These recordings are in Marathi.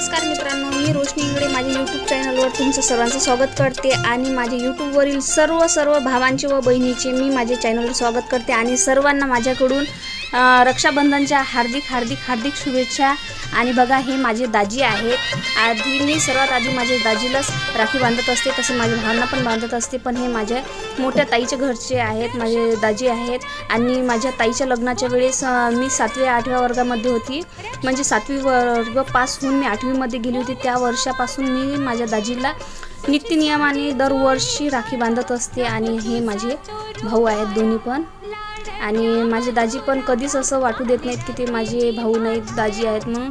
नमस्कार मित्रांनो मी रोशनी इंगडे माझ्या यूट्यूब चॅनलवर तुमचं सर्वांचं स्वागत करते आणि माझ्या यूट्यूबवरील सर्व सर्व भावांचे व बहिणीचे मी माझ्या चॅनलवर स्वागत करते आणि सर्वांना माझ्याकडून रक्षाबंधनच्या हार्दिक हार्दिक हार्दिक शुभेच्छा. आणि बघा हे माझे दाजी आहेत. आधी मी सर्वात आधी माझ्या दाजीलाच राखी बांधत असते तसे माझ्या भावांना पण बांधत असते. पण हे माझ्या मोठ्या ताईच्या घरचे आहेत माझे दाजी आहेत. आणि माझ्या ताईच्या लग्नाच्या वेळेस मी सातव्या आठव्या वर्गामध्ये होती. म्हणजे सातवी वर्ग पास होऊन मी आठवीमध्ये गेली होती. त्या वर्षापासून मी माझ्या दाजीला नित्यनियमाने दरवर्षी राखी बांधत असते. आणि हे माझे भाऊ आहेत दोन्ही पण. आणि माझे दाजी पण कधीच असं वाटू देत नाहीत की ते माझे भाऊ नाहीत दाजी आहेत म्हणून.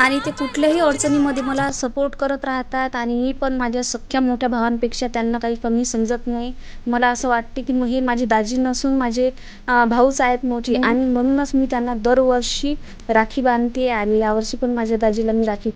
आणि ते कुठल्याही अडचणीमध्ये मला सपोर्ट करत राहतात आणि मी पण माझ्या सख्या मोठ्या भावांपेक्षा त्यांना काही कमी समजत नाही. मला असं वाटते की मग हे माझे दाजी नसून माझे भाऊच आहेत मोठी आणि म्हणूनच मी त्यांना दरवर्षी राखी बांधते आणि यावर्षी पण माझ्या दाजीला मी राखी